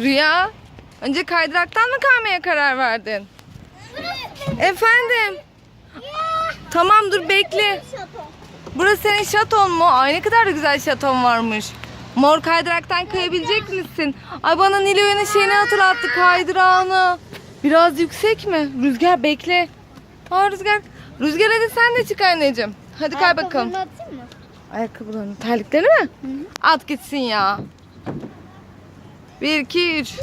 Rüya, önce kaydıraktan mı kaymaya karar verdin? Efendim? Tamam dur bekle. Burası senin şaton mu? Ay ne kadar da güzel şaton varmış. Mor kaydıraktan kayabilecek misin? Ay bana Nilo'nun şeyini hatırlattı kaydırağını. Biraz yüksek mi? Rüzgar bekle. Aa Rüzgar. Rüzgar hadi sen de çık anneciğim. Hadi kay bakalım. atayım mı? Ayakkabılarını, terlikleri mi? At gitsin ya. Bir, iki, üç.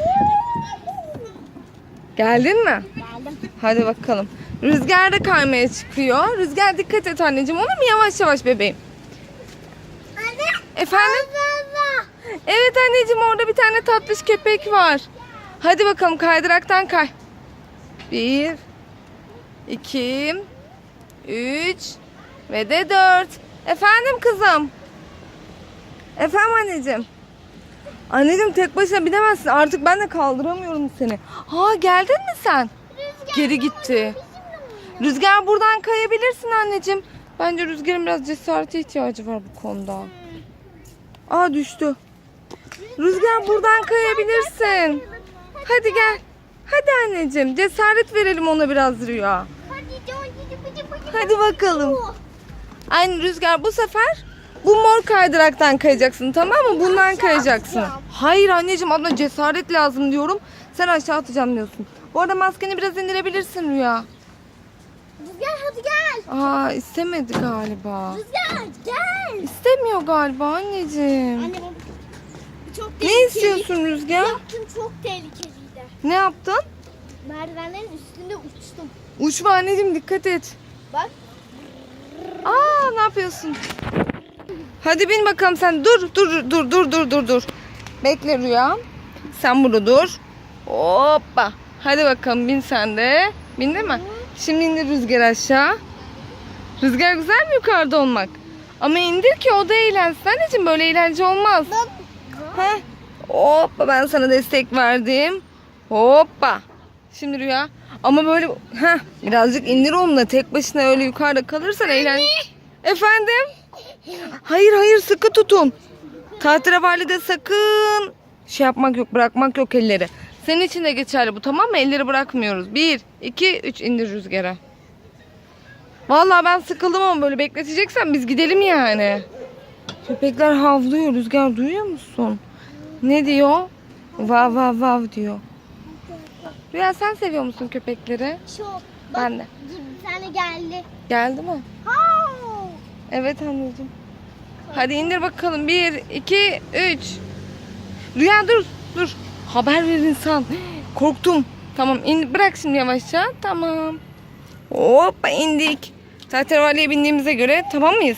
Geldin mi? Geldim. Hadi bakalım. Rüzgar da kaymaya çıkıyor. Rüzgar dikkat et anneciğim. Olur mu? Yavaş yavaş bebeğim. Anne. Efendim? Baba. Evet anneciğim orada bir tane tatlış köpek var. Hadi bakalım kaydıraktan kay. Bir, iki, üç ve de dört. Efendim kızım. Efendim anneciğim. Anneciğim tek başına binemezsin. Artık ben de kaldıramıyorum seni. Ha geldin mi sen? Geri gitti. Rüzgar buradan kayabilirsin anneciğim. Bence Rüzgar'ın biraz cesarete ihtiyacı var bu konuda. Aa düştü. Rüzgar buradan kayabilirsin. Hadi gel. Hadi anneciğim cesaret verelim ona biraz Rüya. Hadi bakalım. Aynı Rüzgar bu sefer bu mor kaydıraktan kayacaksın tamam mı? Bundan kayacaksın. Hayır anneciğim abla cesaret lazım diyorum. Sen aşağı atacağım diyorsun. Bu arada maskeni biraz indirebilirsin Rüya. Rüzgar hadi gel. Aa istemedi galiba. Rüzgar gel. İstemiyor galiba anneciğim. Anne bu çok Ne tehlikeli. istiyorsun Rüzgar? Yaptın çok tehlikeliydi. Ne yaptın? Merdivenlerin üstünde uçtum. Uçma anneciğim dikkat et. Bak. Aa ne yapıyorsun? Hadi bin bakalım sen. Dur dur dur dur dur dur dur. Bekle Rüya. Sen burada dur. Hoppa. Hadi bakalım bin sen de. Bindin mi? Şimdi indir rüzgar aşağı. Rüzgar güzel mi yukarıda olmak? Ama indir ki o da eğlensin. Anneciğim böyle eğlence olmaz. Heh. Hoppa ben sana destek verdim. Hoppa. Şimdi Rüya. Ama böyle heh, birazcık indir onunla. Tek başına öyle yukarıda kalırsan eğlen. Efendim? Hayır hayır sıkı tutun. Tahterevalide sakın şey yapmak yok bırakmak yok elleri. Senin için de geçerli bu tamam mı? Elleri bırakmıyoruz. Bir, iki, üç indir rüzgara. Vallahi ben sıkıldım ama böyle bekleteceksen biz gidelim yani. Köpekler havlıyor. Rüzgar duyuyor musun? Ne diyor? Vav vav vav diyor. Rüya sen seviyor musun köpekleri? Çok. Bak, Ben de. Bir tane geldi. Geldi mi? Hav. Evet anneciğim. Hadi indir bakalım. Bir, iki, üç. Rüya dur, dur. Haber ver insan. Korktum. Tamam, in, bırak şimdi yavaşça. Tamam. Hoppa indik. Tahterevalliye bindiğimize göre tamam mıyız?